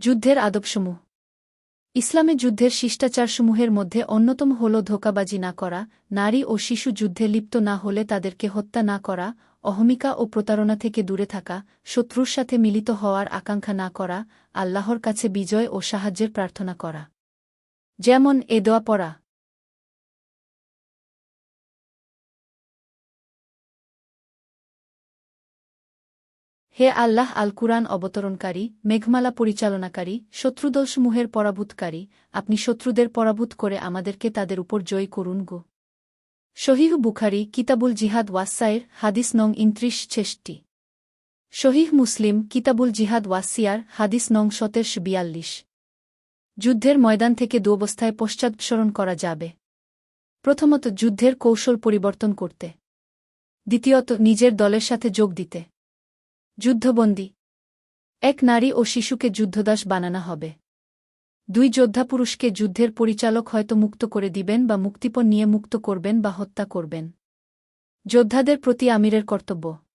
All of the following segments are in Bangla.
যুদ্ধের আদবসমূহ। ইসলামে যুদ্ধের শিষ্টাচারসমূহের মধ্যে অন্যতম হল ধোকাবাজি না করা, নারী ও শিশু যুদ্ধে লিপ্ত না হলে তাদেরকে হত্যা না করা, অহমিকা ও প্রতারণা থেকে দূরে থাকা, শত্রুর সাথে মিলিত হওয়ার আকাঙ্ক্ষা না করা, আল্লাহর কাছে বিজয় ও সাহায্যের প্রার্থনা করা। যেমন এ দোয়া পড়া হে আল্লাহ আল কুরআন অবতরণকারী, মেঘমালা পরিচালনাকারী শত্রুদলসমূহের পরাভূতকারী, আপনি শত্রুদের পরাভূত করে আমাদেরকে তাদের উপর জয় করুন গো। শহীহ বুখারি, কিতাবুল জিহাদ ওয়াসাইর হাদিস নং ইন্ত্রিশ ছেষট্টি। শহীহ মুসলিম, কিতাবুল জিহাদ ওয়াসিয়ার হাদিস নং সতেশ বিয়াল্লিশ। যুদ্ধের ময়দান থেকে দুঅবস্থায় পশ্চাৎসরণ করা যাবে। প্রথমত যুদ্ধের কৌশল পরিবর্তন করতে। দ্বিতীয়ত নিজের দলের সাথে যোগ দিতে। যুদ্ধবন্দী। এক নারী ও শিশুকে যুদ্ধদাস বানানো হবে। দুই যোদ্ধা পুরুষকে যুদ্ধের পরিচালক হয়তো মুক্ত করে দিবেন বা মুক্তিপণ নিয়ে মুক্ত করবেন বা হত্যা করবেন। যোদ্ধাদের প্রতি আমিরের কর্তব্য।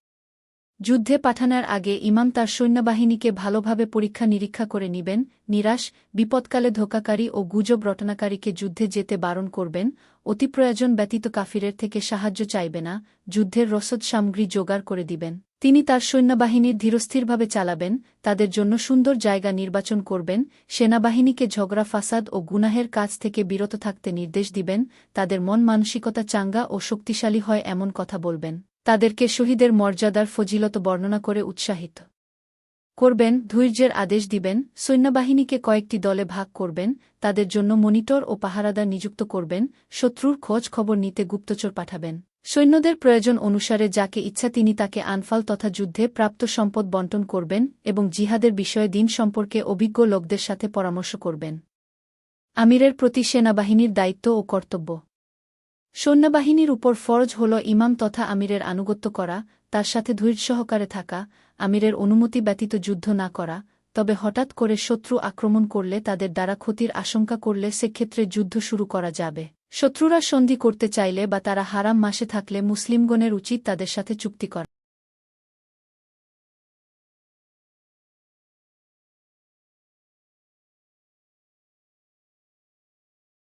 যুদ্ধে পাঠানোর আগে ইমাম তার সৈন্যবাহিনীকে ভালোভাবে পরীক্ষা নিরীক্ষা করে নিবেন, নিরাশ, বিপদকালে ধোকাকারী ও গুজব রটনাকারীকে যুদ্ধে যেতে বারণ করবেন, অতিপ্রয়োজন ব্যতীত কাফিরের থেকে সাহায্য চাইবে না, যুদ্ধের রসদ সামগ্রী জোগাড় করে দিবেন। তিনি তার সৈন্যবাহিনীর ধীরস্থিরভাবে চালাবেন, তাদের জন্য সুন্দর জায়গা নির্বাচন করবেন, সেনাবাহিনীকে ঝগড়া, ফাসাদ ও গুনাহের কাজ থেকে বিরত থাকতে নির্দেশ দিবেন, তাদের মন মানসিকতা চাঙ্গা ও শক্তিশালী হয় এমন কথা বলবেন। তাদেরকে শহীদের মর্যাদার ফজিলত বর্ণনা করে উৎসাহিত। করবেন, ধৈর্যের আদেশ দিবেন, সৈন্যবাহিনীকে কয়েকটি দলে ভাগ করবেন, তাদের জন্য মনিটর ও পাহারাদার নিযুক্ত করবেন, শত্রুর খোঁজ খবর নিতে গুপ্তচর পাঠাবেন। সৈন্যদের প্রয়োজন অনুসারে যাকে ইচ্ছা তিনি তাকে আনফাল তথা যুদ্ধে প্রাপ্ত সম্পদ বন্টন করবেন এবং জিহাদের বিষয়ে দিন সম্পর্কে অভিজ্ঞ লোকদের সাথে পরামর্শ করবেন। আমিরের প্রতি সেনাবাহিনীর দায়িত্ব ও কর্তব্য। সৈন্যবাহিনীর উপর ফরজ হল ইমাম তথা আমিরের আনুগত্য করা, তার সাথে ধৈর্য সহকারে থাকা, আমিরের অনুমতি ব্যতীত যুদ্ধ না করা, তবে হঠাৎ করে শত্রু আক্রমণ করলে তাদের দ্বারা ক্ষতির আশঙ্কা করলে সেক্ষেত্রে যুদ্ধ শুরু করা যাবে। শত্রুরা সন্ধি করতে চাইলে বা তারা হারাম মাসে থাকলে মুসলিমগণের উচিত তাদের সাথে চুক্তি করা।